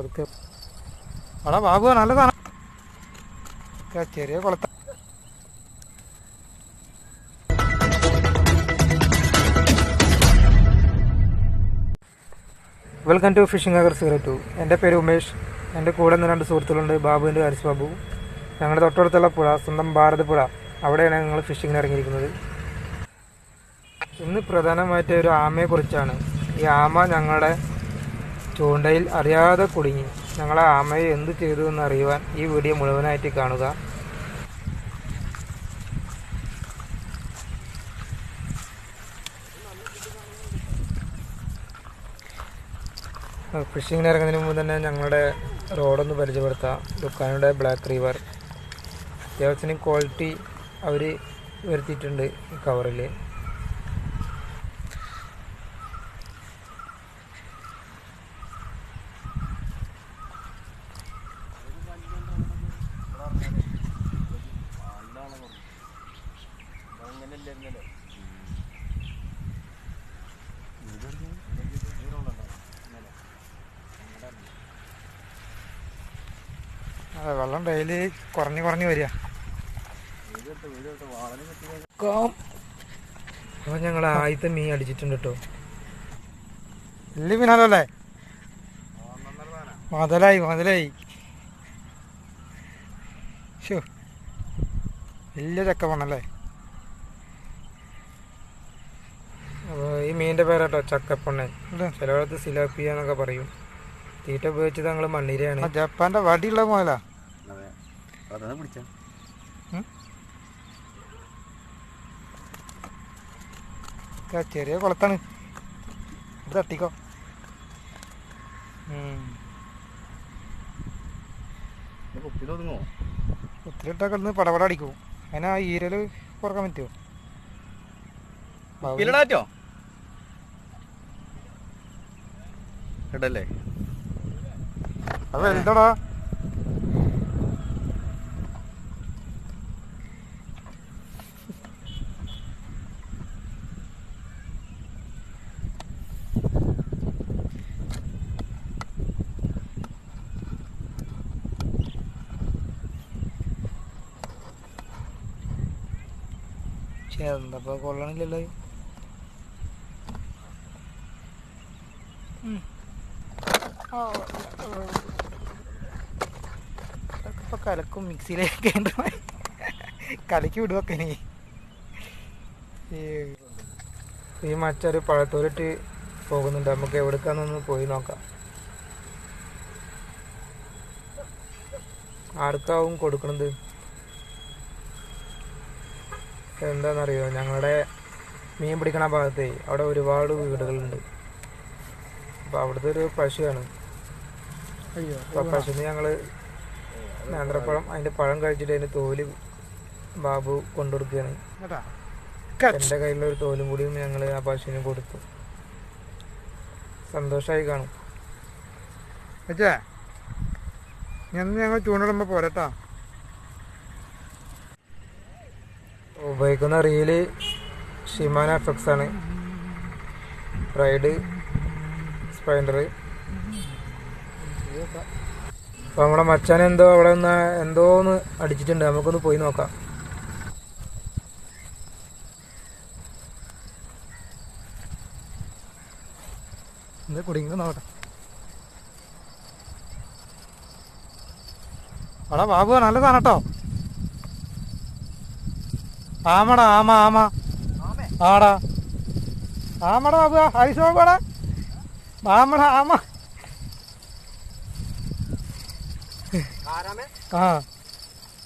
അതൊക്കെ അവിടെ ബാബു നല്ല സാധനം. ചെറിയ കുളത്ത വെൽക്കം ടു ഫിഷിംഗ് അഗർ സീറോ ടു എന്റെ പേര് ഉമേഷ്. എന്റെ കൂടെ നിന്ന് രണ്ട് സുഹൃത്തുക്കളുണ്ട്. ബാബുവിന്റെ ഹരിസ് ബാബു. ഞങ്ങളുടെ തൊട്ടടുത്തുള്ള പുഴ സ്വന്തം ഭാരതപ്പുഴ അവിടെയാണ് ഞങ്ങൾ ഫിഷിങ്ങിന് ഇറങ്ങിയിരിക്കുന്നത്. ഇന്ന് പ്രധാനമായിട്ട് ഒരു ആമയെക്കുറിച്ചാണ്. ഈ ആമ ഞങ്ങളുടെ ചൂണ്ടയിൽ അറിയാതെ കുടുങ്ങി. ഞങ്ങളെ ആമയെ എന്ത് ചെയ്തു എന്ന് അറിയുവാൻ ഈ വീഡിയോ മുഴുവനായിട്ട് കാണുക. ഫിഷിങ്ങിന് ഇറങ്ങുന്നതിന് മുമ്പ് തന്നെ ഞങ്ങളുടെ റോഡൊന്ന് പരിചയപ്പെടുത്താം. ദുക്കാനുടെ ബ്ലാക്ക് റിവർ. അത്യാവശ്യത്തിന് ക്വാളിറ്റി അവർ വരുത്തിയിട്ടുണ്ട് ഈ അതെ വെള്ളം ഡെയിലി കുറഞ്ഞ് കുറഞ്ഞ് വരിക. അപ്പോൾ ഞങ്ങൾ ആദ്യത്തെ മീൻ അടിച്ചിട്ടുണ്ട് കേട്ടോ. വലിയ മീനാലോ അല്ലേ മുതലായി മുതലായി. ഷോ വലിയ ചക്ക പോണല്ലേ അപ്പോൾ ഈ മീനിന്റെ പേരാട്ടോ ചക്കപ്പൊണ്ണൻ. ചിലയിടത്ത് സിലാപ്പിയ എന്നൊക്കെ പറയും. തീറ്റ ഉപയോഗിച്ചത് ഞങ്ങൾ മണ്ണിരയാണ്. ജപ്പാന്റെ വടിയുള്ള മോല ചെറിയ കുളത്താണ്. ഇത് തട്ടിക്കോ. ഒത്തിരിട്ടാ കിടന്ന് പടപട അടിക്കും. അതിനാ ആ ഈരൽ കുറയ്ക്കാൻ പറ്റുമോ ഇടല്ലേ അത് വലുതാടാ പക്ഷെ എന്തപ്പോ കൊള്ളണില്ലല്ലോ. ഇത്? ഉം. ഇപ്പൊ കലക്കും മിക്സിയിലേക്ക്. കലക്കി വിടുവൊക്കെ ഈ- മച്ചൊരു പഴത്തോലിട്ട് പോകുന്നുണ്ട് നമുക്ക് എവിടേക്കാന്നൊന്ന് പോയി നോക്കാം ആർക്കാവും കൊടുക്കണത് എന്താണെന്നറിയോ ഞങ്ങളുടെ മീൻ പിടിക്കണ ഭാഗത്തേ അവിടെ ഒരുപാട് വീടുകളുണ്ട് അപ്പോൾ അവിടുത്തെ ഒരു പശുവാണ് അപ്പോൾ പശുവിന് ഞങ്ങൾ നേന്ത്രപ്പഴം അതിന്റെ പഴം കഴിച്ചിട്ട് അതിന്റെ തോൽ ബാബു കൊണ്ടുകൊടുക്കുകയാണ്. എന്റെ കയ്യിലുള്ള ഒരു തോലും കൂടിയും ഞങ്ങൾ ആ പശുവിന് കൊടുത്തു. സന്തോഷമായി കാണും. അച്ഛാ ഞാൻ ഞങ്ങൾ ചൂണ്ടിടുമ്പോൾ പോരട്ടാ. ഉപയോഗിക്കുന്ന റീൽ ഷിമാന എഫക്സ് ആണ് റൈഡ് സ്പൈൻഡർ അപ്പോൾ നമ്മുടെ മച്ചാൻ എന്തോ അവിടെ നിന്ന് എന്തോ ഒന്ന് അടിച്ചിട്ടുണ്ട്. നമുക്കൊന്ന് പോയി നോക്കാം. എന്താ കുടുങ്ങി നോക്കട്ടെ എടാ ബാബു നല്ലതാണ് കേട്ടോ. ആമടാ ആമ ആമ. ആടാ. ആമടാ ബാബു ഹൈസ് ബാബുടാ ആമടാ ആമ. ആ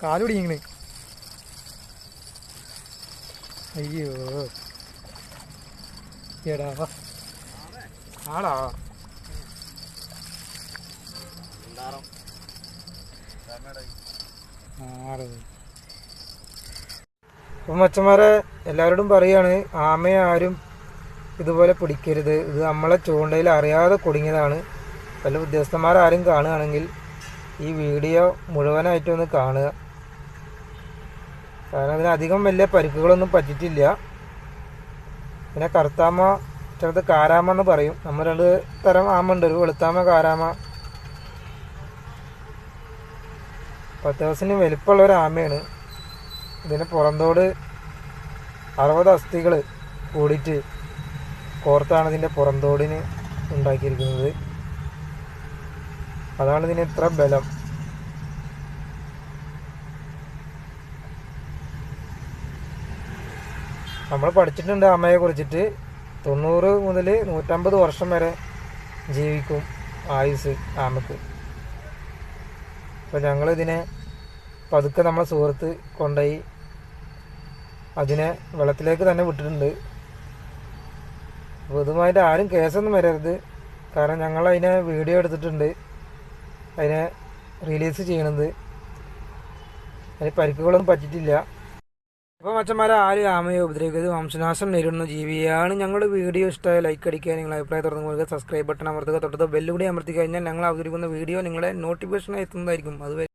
കാൽ പിടിക്കണ് അയ്യോ. എടാ. ആടാ അപ്പം മച്ചന്മാരെ എല്ലാവരോടും പറയാണ് ആമയെ ആരും ഇതുപോലെ പിടിക്കരുത്. ഇത് നമ്മളെ ചൂണ്ടയിൽ അറിയാതെ കുടുങ്ങിയതാണ്. വല്ല ഉദ്യോഗസ്ഥന്മാരാരും കാണുകയാണെങ്കിൽ ഈ വീഡിയോ മുഴുവനായിട്ട് ഒന്ന് കാണുക. കാരണം അതിനധികം വലിയ പരിക്കുകളൊന്നും പറ്റിയിട്ടില്ല. പിന്നെ കറുത്താമ ചിലത് കാരാമ എന്ന് പറയും. നമ്മൾ രണ്ട് തരം ആമ ഉണ്ട്. ഒരു വെളുത്താമ കാരാമ. പത്ത് ദിവസത്തിന് വലിപ്പമുള്ള ഒരു ആമയാണ്. ഇതിന് പുറന്തോട് അറുപത് അസ്ഥികൾ കൂടിയിട്ട് കോർത്താണ് ഇതിന്റെ പുറന്തോടിന് ഉണ്ടാക്കിയിരിക്കുന്നത്. അതാണ് ഇതിന് ഇത്ര ബലം. നമ്മൾ പഠിച്ചിട്ടുണ്ട് അമ്മയെ കുറിച്ചിട്ട്. തൊണ്ണൂറ് മുതൽ നൂറ്റമ്പത് വർഷം വരെ ജീവിക്കും ആയുസ് ആമക്ക്. അപ്പോൾ ഞങ്ങളിതിനെ പതുക്കെ നമ്മളെ സുഹൃത്ത് കൊണ്ടുപോയി അതിനെ വെള്ളത്തിലേക്ക് തന്നെ വിട്ടിട്ടുണ്ട്. അപ്പോൾ ഇതുമായിട്ട് ആരും കേസൊന്നും വരരുത്. കാരണം ഞങ്ങൾ അതിനെ വീഡിയോ എടുത്തിട്ടുണ്ട്. അതിനെ റിലീസ് ചെയ്യണത്. അതിന് പരിക്കുകളൊന്നും പറ്റിയിട്ടില്ല. ഇപ്പോൾ മച്ചന്മാരെ ആരും ആമയെ ഉപദ്രവിക്കരുത്? വംശനാശം നേരിടുന്ന ജീവിയാണ് ഞങ്ങളുടെ വീഡിയോ. ഇഷ്ടമായ ലൈക്ക് അടിക്കുക നിങ്ങളുടെ അഭിപ്രായം തുറന്നു കൊടുക്കുക സബ്സ്ക്രൈബ് ബട്ടൺ അമർത്തുക. തൊട്ടത് ബെല്ലുകൂടി അമർത്തി കഴിഞ്ഞാൽ ഞങ്ങൾ അവതരിക്കുന്ന വീഡിയോ നിങ്ങളെ നോട്ടിഫിക്കേഷൻ എത്തുന്നതായിരിക്കും. അതുവരെ